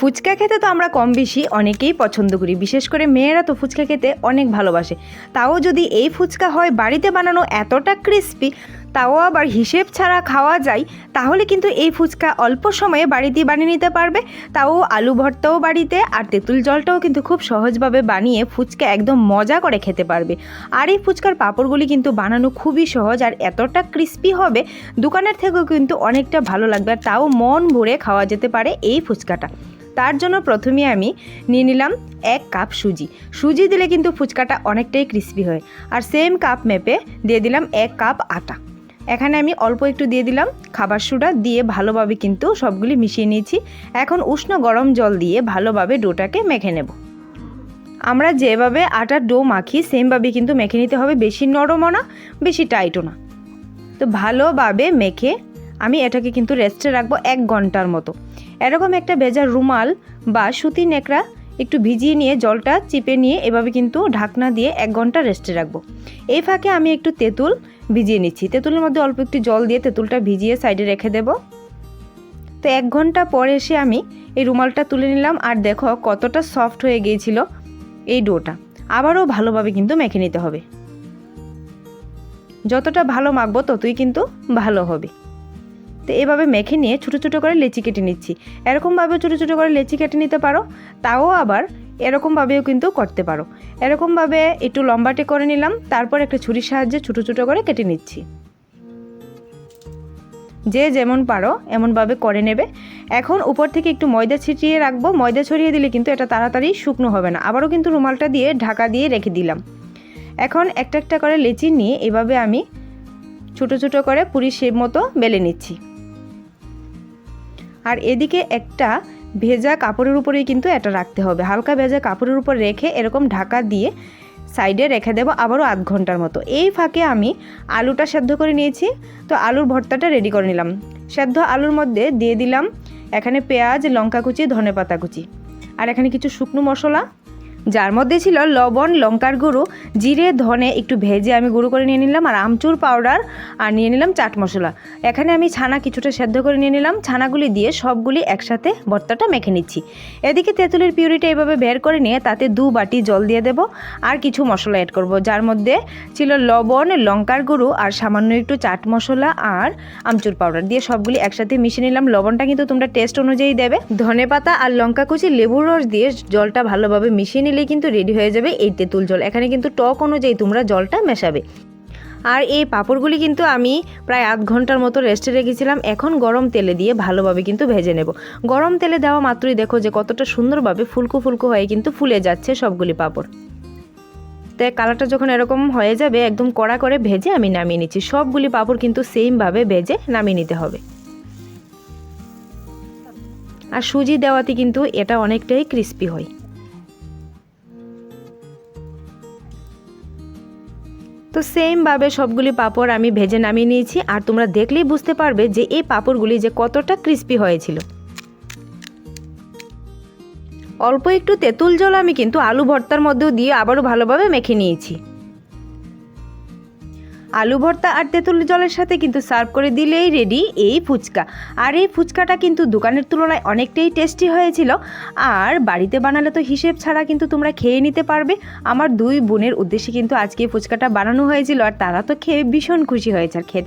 ফুচকা খেতে তো আমরা কম বেশি অনেকেই পছন্দ করি। বিশেষ করে মেয়েরা তো ফুচকা খেতে অনেক ভালোবাসে। তাও যদি এই ফুচকা হয় বাড়িতে বানানো এতটা ক্রিস্পি তাও আবার হিসেব ছাড়া খাওয়া যায়, তাহলে কিন্তু এই ফুচকা অল্প সময়ে বাড়িতেই বানিয়ে নিতে পারবে। তাও আলু ভর্তাও বাড়িতে আর তেঁতুল জলটাও কিন্তু খুব সহজভাবে বানিয়ে ফুচকা একদম মজা করে খেতে পারবে। আর এই ফুচকার পাঁপড়গুলি কিন্তু বানানো খুবই সহজ আর এতটা ক্রিস্পি হবে, দোকানের থেকেও কিন্তু অনেকটা ভালো লাগবে আর তাও মন ভরে খাওয়া যেতে পারে এই ফুচকাটা। তার জন্য প্রথমে আমি নিয়ে নিলাম এক কাপ সুজি। সুজি দিলে কিন্তু ফুচকাটা অনেকটাই ক্রিস্পি হয়। আর সেম কাপ মেপে দিয়ে দিলাম এক কাপ আটা। এখানে আমি অল্প একটু দিয়ে দিলাম খাবার সোডা দিয়ে ভালোভাবে কিন্তু সবগুলি মিশিয়ে নিয়েছি। এখন উষ্ণ গরম জল দিয়ে ভালোভাবে ডোটাকে মেখে নেব। আমরা যেভাবে আটার ডো মাখি, সেমভাবে কিন্তু মেখে নিতে হবে। বেশি নরমও না, বেশি টাইটও না। তো ভালোভাবে মেখে আমি এটাকে কিন্তু রেস্টে রাখব এক ঘণ্টার মতো। এরকম একটা ভেজা রুমাল বা সুতি নেকড়া একটু ভিজিয়ে নিয়ে জলটা চিপে নিয়ে এভাবে কিন্তু ঢাকনা দিয়ে এক ঘণ্টা রেস্টে রাখব। এই ফাঁকে আমি একটু তেঁতুল ভিজিয়ে নিচ্ছি। তেঁতুলের মধ্যে অল্প একটু জল দিয়ে তেঁতুলটা ভিজিয়ে সাইডে রেখে দেব। তো এক ঘণ্টা পরে এসে আমি এই রুমালটা তুলে নিলাম আর দেখো কতটা সফট হয়ে গিয়েছিল এই ডোটা। আবারও ভালোভাবে কিন্তু মেখে নিতে হবে। যতটা ভালো মাখবো ততই কিন্তু ভালো হবে। তো এভাবে মেখে নিয়ে ছোটো ছোটো করে লেচি কেটে নিচ্ছি। এরকমভাবে ছোটো ছোটো করে লেচি কেটে নিতে পারো, তাও আবার এরকমভাবেও কিন্তু করতে পারো। এরকমভাবে একটু লম্বাটে করে নিলাম, তারপর একটা ছুরির সাহায্যে ছোটো ছোটো করে কেটে নিচ্ছি। যে যেমন পারো, এমনভাবে করে নেবে। এখন উপর থেকে একটু ময়দা ছিটিয়ে রাখব। ময়দা ছড়িয়ে দিলে কিন্তু এটা তাড়াতাড়ি শুকনো হবে না। আবারও কিন্তু রুমালটা দিয়ে ঢাকা দিয়ে রেখে দিলাম। এখন একটা একটা করে লেচি নিয়ে এভাবে আমি ছোটো ছোটো করে পুরি শেপ মতো বেলে নিচ্ছি। আর এদিকে একটা ভেজা কাপড়ের উপরেই কিন্তু এটা রাখতে হবে। হালকা ভেজা কাপড়ের উপর রেখে এরকম ঢাকা দিয়ে সাইডে রেখে দেবো আবারও আধ ঘণ্টার মতো। এই ফাঁকে আমি আলুটা সেদ্ধ করে নিয়েছি। তো আলুর ভর্তাটা রেডি করে নিলাম। সেদ্ধ আলুর মধ্যে দিয়ে দিলাম এখানে পেঁয়াজ, লঙ্কা কুচি ধনে পাতা কুচি। আর এখানে কিছু শুকনো মশলা যার মধ্যে ছিল লবণ, লঙ্কার গুঁড়ো, জিরে, ধনে একটু ভেজে আমি গুঁড়ো করে নিয়ে নিলাম আর আমচুর পাউডার আর নিয়ে নিলাম চাট মশলা। এখানে আমি ছানা কিছুটা সেদ্ধ করে নিয়ে নিলাম। ছানাগুলি দিয়ে সবগুলি একসাথে ভর্তাটা মেখে নিচ্ছি। এদিকে তেঁতুলের পিউরিটা এভাবে বের করে নিয়ে তাতে দু বাটি জল দিয়ে দেব আর কিছু মশলা অ্যাড করব। যার মধ্যে ছিল লবণ, লঙ্কার গুঁড়ো আর সামান্য একটু চাট মশলা আর আমচুর পাউডার দিয়ে সবগুলি একসাথে মিশিয়ে নিলাম। লবণটা কিন্তু তোমরা টেস্ট অনুযায়ী দেবে। ধনে পাতা আর লঙ্কা কুচি লেবুর রস দিয়ে জলটা ভালোভাবে মিশিয়ে নিলেই কিন্তু রেডি হয়ে যাবে এই তেঁতুল জল। এখানে কিন্তু টক অনুযায়ী তোমরা জলটা মেশাবে। আর এই পাঁপড়গুলি কিন্তু আমি প্রায় আধ ঘণ্টার মতো রেস্টে রেখেছিলাম। এখন গরম তেলে দিয়ে ভালোভাবে কিন্তু ভেজে নেব। গরম তেলে দেওয়া মাত্রই দেখো যে কতটা সুন্দরভাবে ফুলকো ফুলকো হয়ে কিন্তু ফুলে যাচ্ছে সবগুলি পাঁপড়। তো কালারটা যখন এরকম হয়ে যাবে, একদম কড়া করে ভেজে আমি নামিয়ে নিচ্ছি। সবগুলি পাঁপড় কিন্তু সেমভাবে ভেজে নামিয়ে নিতে হবে। আর সুজি দেওয়াতে কিন্তু এটা অনেকটাই ক্রিস্পি হয়। তো সেমভাবে সবগুলি পাপড় আমি ভেজে নামিয়ে নিয়েছি, আর তোমরা দেখলেই বুঝতে পারবে যে এই পাপড়গুলি যে কতটা ক্রিস্পি হয়েছিল। অল্প একটু তেঁতুল জল আমি কিন্তু আলু ভর্তার মধ্যেও দিয়ে আবারও ভালোভাবে মেখে নিয়েছি। আলু ভর্তা আর তেঁতুল জলের সাথে কিন্তু সার্ভ করে দিলেই রেডি এই ফুচকা। আর এই ফুচকাটা কিন্তু দোকানের তুলনায় অনেকটাই টেস্টি হয়েছিল। আর বাড়িতে বানালে তো হিসেব ছাড়া কিন্তু তোমরা খেয়ে নিতে পারবে। আমার দুই বোনের উদ্দেশ্যে কিন্তু আজকে ফুচকাটা বানানো হয়েছিল আর তারা তো খেয়ে ভীষণ খুশি হয়েছে আর খেতে।